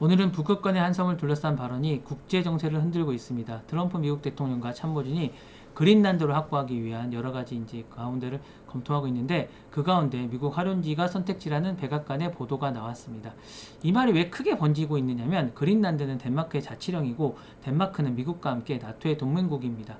오늘은 북극권의 한섬을 둘러싼 발언이 국제 정세를 흔들고 있습니다. 트럼프 미국 대통령과 참모진이 그린란드를 확보하기 위한 여러 가지 이제 가운데를 검토하고 있는데 그 가운데 미국 활용지가 선택지라는 백악관의 보도가 나왔습니다. 이 말이 왜 크게 번지고 있느냐면 그린란드는 덴마크의 자치령이고 덴마크는 미국과 함께 나토의 동맹국입니다.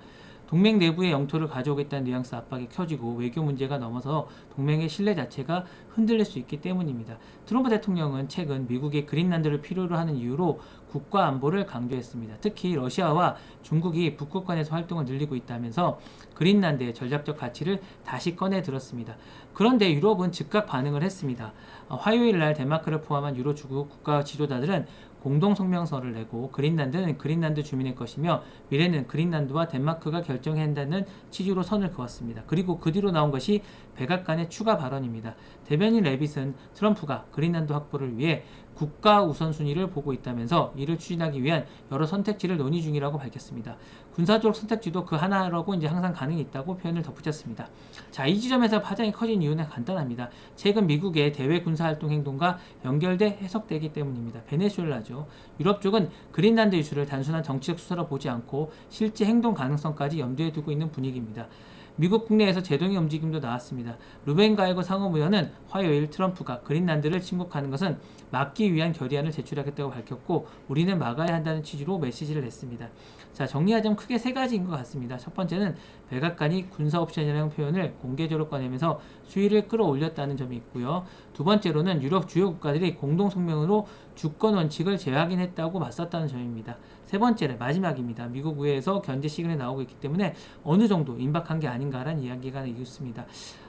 동맹 내부의 영토를 가져오겠다는 뉘앙스 압박이 켜지고 외교 문제가 넘어서 동맹의 신뢰 자체가 흔들릴 수 있기 때문입니다. 트럼프 대통령은 최근 미국의 그린란드를 필요로 하는 이유로 국가 안보를 강조했습니다. 특히 러시아와 중국이 북극권에서 활동을 늘리고 있다면서 그린란드의 전략적 가치를 다시 꺼내 들었습니다. 그런데 유럽은 즉각 반응을 했습니다. 어, 화요일 날 덴마크를 포함한 유로 주국 국가 지도자들은 공동 성명서를 내고 그린란드는 그린란드 주민의 것이며 미래는 그린란드와 덴마크가 결정해야 한다는 취지로 선을 그었습니다. 그리고 그 뒤로 나온 것이 백악관의 추가 발언입니다. 대변인 레빗은 트럼프가 그린란드 확보를 위해 국가 우선순위를 보고 있다면서 이를 추진하기 위한 여러 선택지를 논의 중이라고 밝혔습니다. 군사적 선택지도 그 하나라고 이제 항상 가능이 있다고 표현을 덧붙였습니다. 자, 이 지점에서 파장이 커진 이유는 간단합니다. 최근 미국의 대외 군사활동 행동과 연결돼 해석되기 때문입니다. 베네수엘라죠. 유럽 쪽은 그린란드 이슈를 단순한 정치적 수사로 보지 않고 실제 행동 가능성까지 염두에 두고 있는 분위기입니다. 미국 국내에서 제동의 움직임도 나왔습니다. 루벤 가이거 상업의원은 화요일 트럼프가 그린란드를 침공하는 것은 막기 위한 결의안을 제출하겠다고 밝혔고 우리는 막아야 한다는 취지로 메시지를 냈습니다. 자 정리하자면 크게 세 가지인 것 같습니다. 첫 번째는 백악관이 군사 옵션이라는 표현을 공개적으로 꺼내면서 수위를 끌어올렸다는 점이 있고요. 두 번째로는 유럽 주요 국가들이 공동 성명으로 주권 원칙을 재확인했다고 맞섰다는 점입니다. 세 번째는 마지막입니다. 미국 의회에서 견제 시그널이 나오고 있기 때문에 어느 정도 임박한 게 아닌가라는 이야기가 있습니다.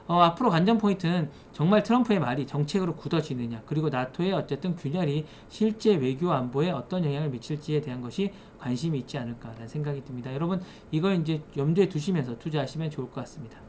어, 앞으로 관전 포인트는 정말 트럼프의 말이 정책으로 굳어지느냐 그리고 나토의 어쨌든 균열이 실제 외교 안보에 어떤 영향을 미칠지에 대한 것이 관심이 있지 않을까라는 생각이 듭니다. 여러분 이걸 이제 염두에 두시면서 투자하시면 좋을 것 같습니다.